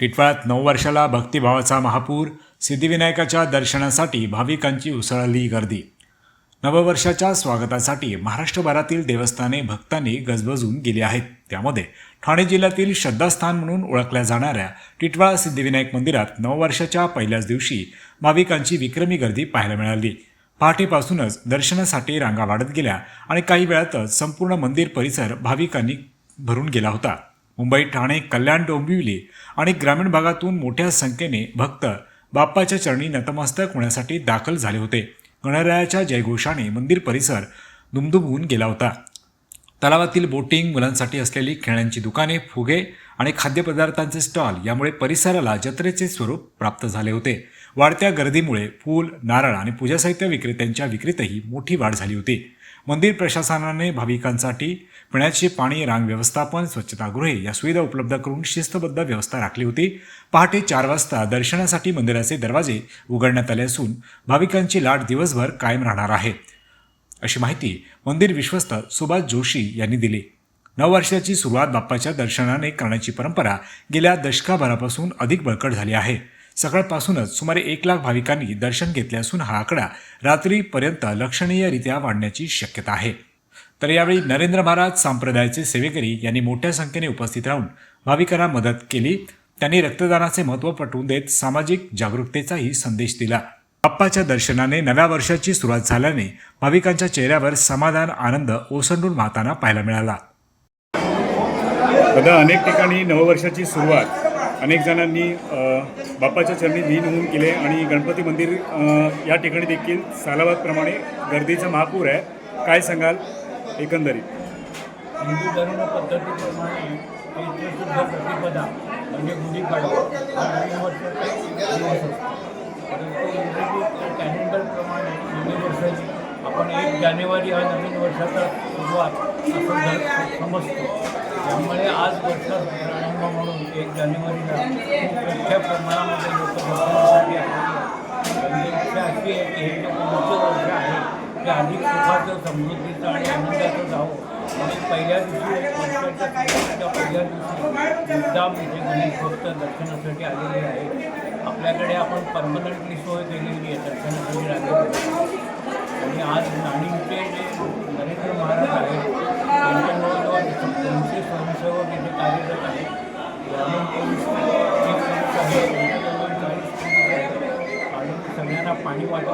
टिटवाळ्यात नऊ वर्षाला भक्तिभावाचा महापूर सिद्धिविनायकाच्या दर्शनासाठी भाविकांची उसळली गर्दी. नववर्षाच्या स्वागतासाठी महाराष्ट्रभरातील देवस्थाने भक्तांनी गजबजून गेली आहेत. त्यामध्ये ठाणे जिल्ह्यातील श्रद्धास्थान म्हणून ओळखल्या जाणाऱ्या टिटवाळा सिद्धिविनायक मंदिरात नववर्षाच्या पहिल्याच दिवशी भाविकांची विक्रमी गर्दी पाहायला मिळाली. पहाटेपासूनच दर्शनासाठी रांगा वाढत गेल्या आणि काही वेळातच संपूर्ण मंदिर परिसर भाविकांनी भरून गेला होता. मुंबई ठाणे कल्याण डोंबिवली आणि ग्रामीण भागातून मोठ्या संख्येने भक्त बाप्पाच्या चरणी नतमस्तक होण्यासाठी दाखल झाले होते. गणरायाच्या जयघोषाने मंदिर परिसर दुमदुमून गेला होता. तलावातील बोटिंग मुलांसाठी असलेली खेळण्यांची दुकाने फुगे आणि खाद्यपदार्थांचे स्टॉल यामुळे परिसराला जत्रेचे स्वरूप प्राप्त झाले होते. वाढत्या गर्दीमुळे फूल नारळ आणि पूजा साहित्य विक्रेत्यांच्या विक्रीतही मोठी वाढ झाली होती. मंदिर प्रशासनाने भाविकांसाठी पिण्याचे पाणी रांग व्यवस्थापन स्वच्छतागृहे या सुविधा उपलब्ध करून शिस्तबद्ध व्यवस्था राखली होती. पहाटे चार वाजता दर्शनासाठी मंदिराचे दरवाजे उघडण्यात आले असून भाविकांची लाट दिवसभर कायम राहणार आहे. अशी माहिती मंदिर विश्वस्त सुभाष जोशी यांनी दिली. नववर्षाची सुरुवात बाप्पाच्या दर्शनाने करण्याची परंपरा गेल्या दशकाभरापासून अधिक बळकट झाली आहे. सकाळपासूनच सुमारे एक लाख भाविकांनी दर्शन घेतले असून हा आकडा रात्रीपर्यंत लक्षणीयरित्या वाढण्याची शक्यता आहे. तर यावेळी नरेंद्र महाराज संप्रदायाचे सेवेकरी यांनी मोठ्या संख्येने उपस्थित राहून भाविकांना मदत केली. त्यांनी रक्तदानाचे महत्त्व पटवून देत सामाजिक जागरूकतेचाही संदेश दिला. बाप्पाच्या दर्शनाने नव्या वर्षाची सुरुवात झाल्याने भाविकांच्या चेहऱ्यावर समाधान आनंद ओसंडून वाहताना पाहायला मिळाला. दादा अनेक ठिकाणी नववर्षाची सुरुवात अनेक जणांनी बाप्पाच्या चरणी लीन होऊन केले आणि गणपती मंदिर या ठिकाणी देखील सालाबादप्रमाणे गर्दीचा महापूर आहे. काय सांगाल एकंदरीत? हिंदू धर्म पद्धतीप्रमाणे प्रतिपदा म्हणजे गुढीपाडवा हा नवीन वर्षाचा दिवस असतो. परंतु कॅलेंडरप्रमाणे नवीन वर्षाची आपण एक जानेवारी हा नवीन वर्षाचा सुरुवात असं समजतो. त्यामुळे आज वर्षाचा एक जानेवारीला मोठ्या प्रमाणामध्ये लोक भरण्यासाठी आहेत. अशी आहे की हे लोक उच्च वर्ष आहे ते अधिक सुखाचं समृद्धीचं आणि आनंदाचं जावं आणि पहिल्या दिवशी वर्षाच्या पहिल्या दिवशी मुद्दाम इथे म्हणजे गणेशभक्त दर्शनासाठी आलेले आहे आपल्याकडे आपण परमनंटली सोय केलेली आहे दर्शनासाठी आलेली आणि आज नाणींचे जे नरेंद्र महाराज आहेत त्यांच्या जवळजवळ दोनशे स्वयंसेवक इथे कार्यरत आहेत. पाणी वाटप